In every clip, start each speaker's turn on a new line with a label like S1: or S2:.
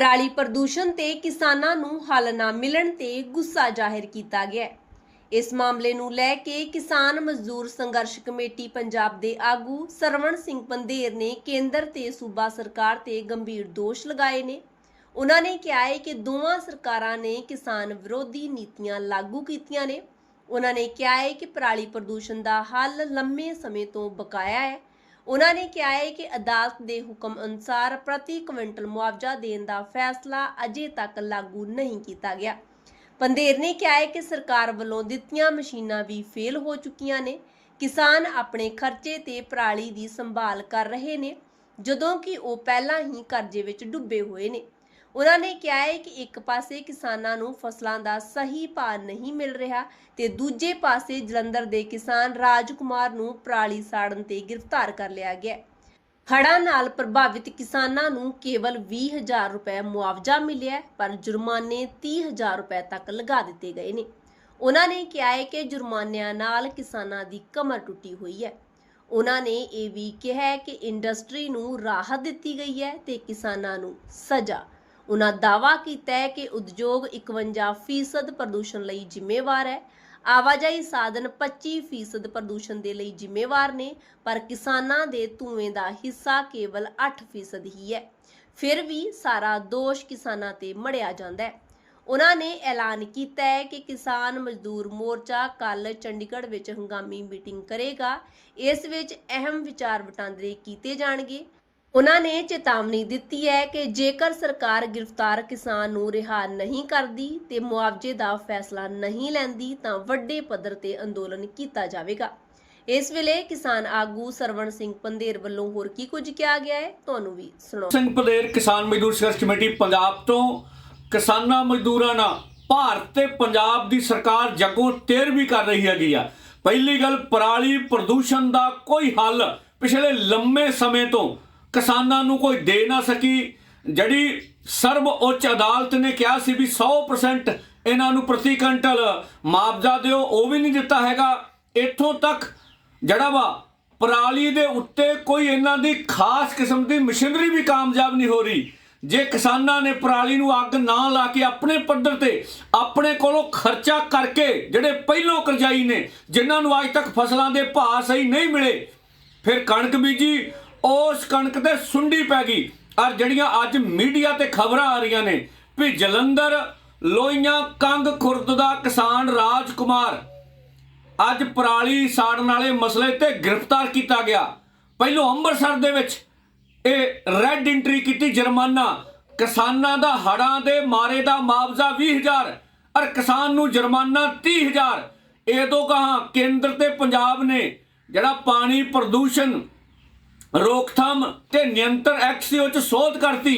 S1: ਪਰਾਲੀ ਪ੍ਰਦੂਸ਼ਣ ਤੇ ਕਿਸਾਨਾਂ ਨੂੰ ਹੱਲ ਨਾ ਮਿਲਣ ਤੇ ਗੁੱਸਾ ਜ਼ਾਹਿਰ ਕੀਤਾ ਗਿਆ ਹੈ। ਇਸ ਮਾਮਲੇ ਨੂੰ ਲੈ ਕੇ ਕਿਸਾਨ ਮਜ਼ਦੂਰ ਸੰਘਰਸ਼ ਕਮੇਟੀ ਪੰਜਾਬ ਦੇ ਆਗੂ ਸਰਵਣ ਸਿੰਘ ਪੰਧੇਰ ਨੇ ਕੇਂਦਰ ਤੇ ਸੂਬਾ ਸਰਕਾਰ ਤੇ ਗੰਭੀਰ ਦੋਸ਼ ਲਗਾਏ ਨੇ ਉਹਨਾਂ ਨੇ ਕਿਹਾ ਹੈ ਕਿ ਦੋਵਾਂ ਸਰਕਾਰਾਂ ਨੇ ਕਿਸਾਨ ਵਿਰੋਧੀ ਨੀਤੀਆਂ ਲਾਗੂ ਕੀਤੀਆਂ ਨੇ ਉਹਨਾਂ ਨੇ ਕਿਹਾ ਹੈ ਕਿ ਪਰਾਲੀ ਪ੍ਰਦੂਸ਼ਣ ਦਾ ਹੱਲ ਲੰਮੇ ਸਮੇਂ ਤੋਂ ਬਕਾਇਆ ਹੈ ਉਹਨਾਂ ਨੇ ਕਿਹਾ ਹੈ ਕਿ ਅਦਾਲਤ ਦੇ ਹੁਕਮ ਅਨੁਸਾਰ ਪ੍ਰਤੀ ਕੁਇੰਟਲ ਮੁਆਵਜ਼ਾ ਦੇਣ ਦਾ ਫੈਸਲਾ ਅਜੇ ਤੱਕ ਲਾਗੂ ਨਹੀਂ ਕੀਤਾ ਗਿਆ। ਪੰਦੇਰ ਨੇ ਕਿਹਾ ਹੈ ਕਿ ਸਰਕਾਰ ਵੱਲੋਂ ਦਿੱਤੀਆਂ ਮਸ਼ੀਨਾਂ ਵੀ ਫੇਲ ਹੋ ਚੁੱਕੀਆਂ ਨੇ। ਕਿਸਾਨ ਆਪਣੇ ਖਰਚੇ ਤੇ ਪਰਾਲੀ ਦੀ ਸੰਭਾਲ ਕਰ ਰਹੇ ਨੇ, ਜਦੋਂ ਕਿ ਉਹ ਪਹਿਲਾਂ ਹੀ ਕਰਜ਼ੇ ਵਿੱਚ ਡੁੱਬੇ ਹੋਏ ਨੇ। ਉਹਨਾਂ ਨੇ ਕਿਹਾ ਹੈ ਕਿ ਇੱਕ ਪਾਸੇ ਕਿਸਾਨਾਂ ਨੂੰ ਫਸਲਾਂ ਦਾ ਸਹੀ ਭਾਅ ਨਹੀਂ ਮਿਲ ਰਿਹਾ ਤੇ ਦੂਜੇ ਪਾਸੇ ਜਲੰਧਰ ਦੇ ਕਿਸਾਨ ਰਾਜਕੁਮਾਰ ਨੂੰ ਪਰਾਲੀ ਸਾੜਨ ਤੇ ਗ੍ਰਿਫਤਾਰ ਕਰ ਲਿਆ ਗਿਆ ਹੈ। ਹੜ੍ਹਾਂ ਨਾਲ ਪ੍ਰਭਾਵਿਤ ਕਿਸਾਨਾਂ ਨੂੰ ਕੇਵਲ 20000 ਰੁਪਏ ਮੁਆਵਜ਼ਾ ਮਿਲਿਆ ਹੈ, ਪਰ ਜੁਰਮਾਨੇ 30000 ਰੁਪਏ ਤੱਕ ਲਗਾ ਦਿੱਤੇ ਗਏ ਨੇ ਉਹਨਾਂ ਨੇ ਕਿਹਾ ਹੈ ਕਿ ਜੁਰਮਾਨਿਆਂ ਨਾਲ ਕਿਸਾਨਾਂ ਦੀ ਕਮਰ ਟੁੱਟੀ ਹੋਈ ਹੈ ਉਹਨਾਂ ਨੇ ਇਹ ਵੀ ਕਿਹਾ ਹੈ ਕਿ ਇੰਡਸਟਰੀ ਨੂੰ ਰਾਹਤ ਦਿੱਤੀ ਗਈ ਹੈ ਤੇ ਕਿਸਾਨਾਂ ਨੂੰ ਸਜ਼ਾ ਉਹਨਾਂ ਦਾਵਾ ਕੀਤਾ ਹੈ ਕਿ ਉਦਯੋਗ 51% ਪ੍ਰਦੂਸ਼ਣ ਲਈ ਜ਼ਿੰਮੇਵਾਰ ਹੈ। ਆਵਾਜਾਈ ਸਾਧਨ 25% ਪ੍ਰਦੂਸ਼ਣ ਦੇ ਲਈ ਜ਼ਿੰਮੇਵਾਰ ਨੇ, ਪਰ ਕਿਸਾਨਾਂ ਦੇ ਧੂਏਂ ਦਾ ਹਿੱਸਾ ਕੇਵਲ 8% ਹੀ ਹੈ। ਫਿਰ ਵੀ ਸਾਰਾ ਦੋਸ਼ ਕਿਸਾਨਾਂ ਤੇ ਮੜਿਆ ਜਾਂਦਾ ਹੈ। ਉਹਨਾਂ ਨੇ ਐਲਾਨ ਕੀਤਾ ਹੈ ਕਿ ਕਿਸਾਨ ਮਜ਼ਦੂਰ ਮੋਰਚਾ ਕੱਲ ਚੰਡੀਗੜ੍ਹ ਵਿੱਚ ਹੰਗਾਮੀ ਮੀਟਿੰਗ ਕਰੇਗਾ। ਇਸ ਵਿੱਚ ਅਹਿਮ ਵਿਚਾਰ ਵਟਾਂਦਰੇ ਕੀਤੇ ਜਾਣਗੇ। ਉਹਨਾਂ ਨੇ ਚੇਤਾਵਨੀ ਦਿੱਤੀ ਹੈ ਕਿ ਜੇਕਰ ਸਰਕਾਰ ਗ੍ਰਿਫਤਾਰ ਕਿਸਾਨ ਨੂੰ ਰਿਹਾ ਨਹੀਂ ਕਰਦੀ ਤੇ ਮੁਆਵਜ਼ੇ ਦਾ ਫੈਸਲਾ ਨਹੀਂ ਲੈਂਦੀ ਤਾਂ ਵੱਡੇ ਪੱਧਰ ਤੇ ਅੰਦੋਲਨ ਕੀਤਾ ਜਾਵੇਗਾ। ਇਸ ਵੇਲੇ ਕਿਸਾਨ ਆਗੂ ਸਰਵਣ ਸਿੰਘ ਪੰਦੇਰ ਵੱਲੋਂ ਹੋਰ ਕੀ ਕੁਝ ਕਿਹਾ ਗਿਆ ਹੈ? ਤੁਹਾਨੂੰ ਵੀ ਸੁਣਾਓ।
S2: ਸਿੰਘ ਪਲੇਰ ਕਿਸਾਨ ਮਜ਼ਦੂਰ ਸੰਘਰਸ਼ ਕਮੇਟੀ ਪੰਜਾਬ ਤੋਂ, ਕਿਸਾਨਾਂ ਮਜ਼ਦੂਰਾਂ ਨਾਲ ਭਾਰਤ ਤੇ ਪੰਜਾਬ ਦੀ ਸਰਕਾਰ ਜੱਗੋਂ ਤੇਰ ਵੀ ਕਰ ਰਹੀ ਹੈਗੀ ਆ। ਪਹਿਲੀ ਗੱਲ, ਪਰਾਲੀ ਪ੍ਰਦੂਸ਼ਣ ਦਾ ਕੋਈ ਹੱਲ ਪਿਛਲੇ ਲੰਮੇ ਸਮੇਂ ਤੋਂ ਕਿਸਾਨਾਂ ਨੂੰ ਕੋਈ ਦੇ ਨਾ ਸਕੀ। ਜਿਹੜੀ ਸਰਬ ਉੱਚ ਅਦਾਲਤ ਨੇ ਕਿਹਾ ਸੀ ਵੀ 100% ਇਹਨਾਂ ਨੂੰ ਪ੍ਰਤੀ ਕੁਇੰਟਲ ਮੁਆਵਜ਼ਾ ਦਿਓ, ਉਹ ਵੀ ਨਹੀਂ ਦਿੱਤਾ ਹੈਗਾ। ਇੱਥੋਂ ਤੱਕ ਜਿਹੜਾ ਵਾ, ਪਰਾਲੀ ਦੇ ਉੱਤੇ ਕੋਈ ਇਹਨਾਂ ਦੀ ਖਾਸ ਕਿਸਮ ਦੀ ਮਸ਼ੀਨਰੀ ਵੀ ਕਾਮਯਾਬ ਨਹੀਂ ਹੋ ਰਹੀ। ਜੇ ਕਿਸਾਨਾਂ ਨੇ ਪਰਾਲੀ ਨੂੰ ਅੱਗ ਨਾ ਲਾ ਕੇ ਆਪਣੇ ਪੱਧਰ ਤੇ, ਆਪਣੇ ਕੋਲੋਂ ਖਰਚਾ ਕਰਕੇ, ਜਿਹੜੇ ਪਹਿਲੋਂ ਕਰਜ਼ਾਈ ਨੇ, ਜਿਨ੍ਹਾਂ ਨੂੰ ਅੱਜ ਤੱਕ ਫਸਲਾਂ ਦੇ ਭਾਅ ਸਹੀ ਨਹੀਂ ਮਿਲੇ, ਫਿਰ ਕਣਕ ਬੀਜੀ ਉਸ ਕਣਕ ਤੇ ਸੁੰਡੀ ਪੈ ਗਈ। ਔਰ ਜਿਹੜੀਆਂ ਅੱਜ ਮੀਡੀਆ ਤੇ ਖਬਰਾਂ ਆ ਰਹੀਆਂ ਨੇ, ਵੀ ਜਲੰਧਰ ਲੋਈਆਂ ਕੰਗ, ਖੁਰਦ ਦਾ ਕਿਸਾਨ ਰਾਜਕੁਮਾਰ ਅੱਜ ਪਰਾਲੀ ਸਾੜਨ ਵਾਲੇ ਮਸਲੇ ਤੇ ਗ੍ਰਿਫਤਾਰ ਕੀਤਾ ਗਿਆ। ਪਹਿਲੋਂ ਅੰਮ੍ਰਿਤਸਰ ਦੇ ਵਿੱਚ ਇਹ ਰੈੱਡ ਐਂਟਰੀ ਕੀਤੀ ਜੁਰਮਾਨਾ। ਕਿਸਾਨਾਂ ਦਾ ਹੜਾਂ ਦੇ ਮਾਰੇ ਦਾ ਮੁਆਵਜ਼ਾ 20000 ਔਰ ਕਿਸਾਨ ਨੂੰ ਜੁਰਮਾਨਾ 30000 ਇਹ ਤੋਂ ਕਹਾ ਕੇਂਦਰ ਤੇ ਪੰਜਾਬ ਨੇ ਜਿਹੜਾ ਪਾਣੀ ਪ੍ਰਦੂਸ਼ਣ ਰੋਕਥਾਮ ਤੇ ਨਿਯੰਤਰਣ ਐਕਟ ਸੀ ਉਹ ਚ ਸੋਧ ਕਰਤੀ।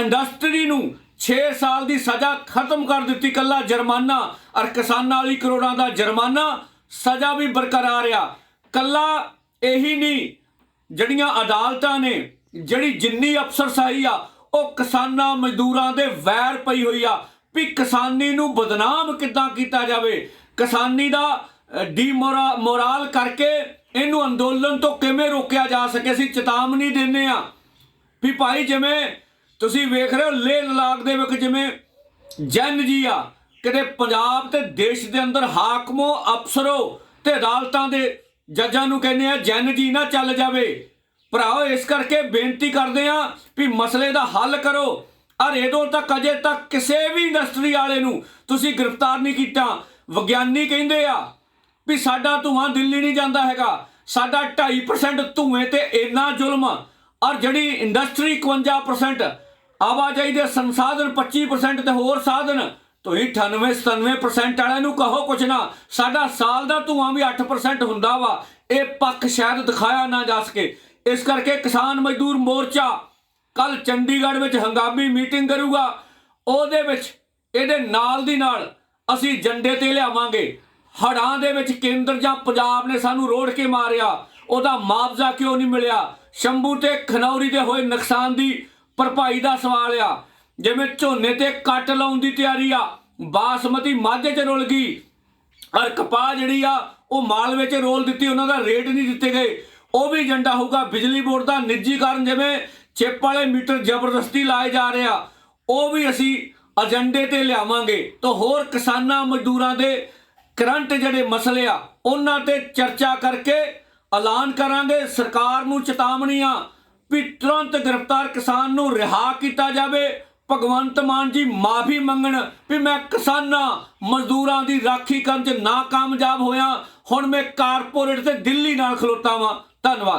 S2: ਇੰਡਸਟਰੀ ਨੂੰ 6 ਸਾਲ ਦੀ ਸਜ਼ਾ ਖਤਮ ਕਰ ਦਿੱਤੀ ਕੱਲਾ ਜੁਰਮਾਨਾ ਔਰ ਕਿਸਾਨਾਂ ਲਈ ਕਰੋੜਾਂ ਦਾ ਜੁਰਮਾਨਾ, ਸਜ਼ਾ ਵੀ ਬਰਕਰਾਰ ਆ। ਕੱਲਾ ਇਹੀ ਨਹੀਂ, ਜਿਹੜੀਆਂ ਅਦਾਲਤਾਂ ਨੇ, ਜਿਹੜੀ ਜਿੰਨੀ ਅਫਸਰਸ਼ਾਹੀ ਆ, ਉਹ ਕਿਸਾਨਾਂ ਮਜ਼ਦੂਰਾਂ ਦੇ ਵੈਰ ਪਈ ਹੋਈ ਆ ਵੀ ਕਿਸਾਨੀ ਨੂੰ ਬਦਨਾਮ ਕਿੱਦਾਂ ਕੀਤਾ ਜਾਵੇ। ਕਿਸਾਨੀ ਦਾ ਡੀਮੋਰਾ, ਮੋਰਾਲ ਕਰਕੇ ਇਹਨੂੰ ਅੰਦੋਲਨ ਤੋਂ ਕਿਵੇਂ ਰੋਕਿਆ ਜਾ ਸਕੇ ਅਸੀਂ ਚੇਤਾਵਨੀ ਦਿੰਨੇ ਆ ਵੀ ਭਾਈ ਜਿਵੇਂ ਤੁਸੀਂ ਵੇਖ ਰਹੇ ਹੋ, ਲੇਹ ਲਦਾਖ ਦੇ ਵਿੱਚ ਜਿਵੇਂ ਜੈਨ ਜੀ ਆ, ਕਿਤੇ ਪੰਜਾਬ ਤੇ ਦੇਸ਼ ਦੇ ਅੰਦਰ ਹਾਕਮੋ ਅਫਸਰੋ ਤੇ ਅਦਾਲਤਾਂ ਦੇ ਜੱਜਾਂ ਨੂੰ ਕਹਿੰਦੇ ਆ, ਜੈਨ ਜੀ ਨਾ ਚੱਲ ਜਾਵੇ। ਭਰਾਓ, ਇਸ ਕਰਕੇ ਬੇਨਤੀ ਕਰਦੇ ਆ ਵੀ ਮਸਲੇ ਦਾ ਹੱਲ ਕਰੋ। ਔਰ ਇਦੋਂ ਤੱਕ, ਅਜੇ ਤੱਕ ਕਿਸੇ ਵੀ ਇੰਡਸਟਰੀ ਵਾਲੇ ਨੂੰ ਤੁਸੀਂ ਗ੍ਰਿਫਤਾਰ ਨਹੀਂ ਕੀਤਾ। ਵਿਗਿਆਨੀ ਕਹਿੰਦੇ ਆ ਵੀ ਸਾਡਾ ਧੂਆਂ ਦਿੱਲੀ ਨਹੀਂ ਜਾਂਦਾ ਹੈਗਾ। ਸਾਡਾ 2.5% ਧੂਏ ਤੇ ਇੰਨਾ ਜ਼ੁਲਮ। ਔਰ ਜਿਹੜੀ ਇੰਡਸਟਰੀ 51% ਆਵਾਜਾਈ ਦੇ ਸੰਸਾਧਨ 25% ਤੇ ਹੋਰ ਸਾਧਨ, ਤੁਸੀਂ 98 97% ਵਾਲਿਆਂ ਨੂੰ ਕਹੋ ਕੁਛ ਨਾ। ਸਾਡਾ ਸਾਲ ਦਾ ਧੂਆਂ ਵੀ 8% ਹੁੰਦਾ ਵਾ। ਇਹ ਪੱਖ ਸ਼ਾਇਦ ਦਿਖਾਇਆ ਨਾ ਜਾ ਸਕੇ। ਇਸ ਕਰਕੇ ਕਿਸਾਨ ਮਜ਼ਦੂਰ ਮੋਰਚਾ ਕੱਲ ਚੰਡੀਗੜ੍ਹ ਵਿੱਚ ਹੰਗਾਮੀ ਮੀਟਿੰਗ ਕਰੂਗਾ। ਉਹਦੇ ਵਿੱਚ, ਇਹਦੇ ਨਾਲ ਦੀ ਨਾਲ ਅਸੀਂ ਜੰਡੇ ਤੇ ਲਿਆਵਾਂਗੇ। ਹੜਾਂ ਦੇ ਵਿੱਚ ਕੇਂਦਰ ਜਾਂ ਪੰਜਾਬ ਨੇ ਸਾਨੂੰ ਰੋੜ ਕੇ ਮਾਰਿਆ। ਉਹਦਾ ਮੁਆਵਜ਼ਾ ਕਿਉਂ ਨਹੀਂ ਮਿਲਿਆ? ਸ਼ੰਭੂ ਤੇ ਖਨੌਰੀ ਦੇ ਹੋਏ ਨੁਕਸਾਨ ਦੀ ਭਰਪਾਈ ਦਾ ਸਵਾਲ ਆ। ਜਿਵੇਂ ਝੋਨੇ ਤੇ ਕੱਟ ਲਾਉਣ ਦੀ ਤਿਆਰੀ ਆ, ਬਾਸਮਤੀ ਮਾਝੇ 'ਚ ਰੁਲ ਗਈ। ਔਰ ਕਪਾਹ ਜਿਹੜੀ ਆ, ਉਹ ਮਾਲਵੇ 'ਚ ਰੋਲ ਦਿੱਤੀ, ਉਹਨਾਂ ਦਾ ਰੇਟ ਨਹੀਂ ਦਿੱਤੇ ਗਏ। ਉਹ ਵੀ ਏਜੰਡਾ ਹੋਊਗਾ ਬਿਜਲੀ ਬੋਰਡ ਦਾ ਨਿੱਜੀਕਰਨ ਜਿਵੇਂ ਚਿੱਪ ਵਾਲੇ ਮੀਟਰ ਜ਼ਬਰਦਸਤੀ ਲਾਏ ਜਾ ਰਹੇ ਆ। ਉਹ ਵੀ ਅਸੀਂ ਏਜੰਡੇ ਤੇ ਲਿਆਵਾਂਗੇ। ਤਾਂ ਹੋਰ ਕਿਸਾਨਾਂ, ਮਜ਼ਦੂਰਾਂ ਦੇ ਕਰੰਟ ਜਿਹੜੇ ਮਸਲੇ ਆ, ਉਹਨਾਂ ਤੇ ਚਰਚਾ ਕਰਕੇ ਐਲਾਨ ਕਰਾਂਗੇ। ਸਰਕਾਰ ਨੂੰ ਚੇਤਾਵਨੀਆਂ ਵੀ ਤੁਰੰਤ ਗ੍ਰਿਫਤਾਰ ਕਿਸਾਨ ਨੂੰ ਰਿਹਾ ਕੀਤਾ ਜਾਵੇ। ਭਗਵੰਤ ਮਾਨ ਜੀ, ਮਾਫੀ ਮੰਗਣ ਵੀ ਮੈਂ ਕਿਸਾਨਾਂ ਮਜ਼ਦੂਰਾਂ ਦੀ ਰਾਖੀ ਕਰਨ 'ਚ ਨਾਕਾਮਯਾਬ ਹੋਇਆ। ਹੁਣ ਮੈਂ ਕਾਰਪੋਰੇਟ ਤੇ ਦਿੱਲੀ ਨਾਲ ਖਲੋਤਾ ਵਾਂ। ਧੰਨਵਾਦ।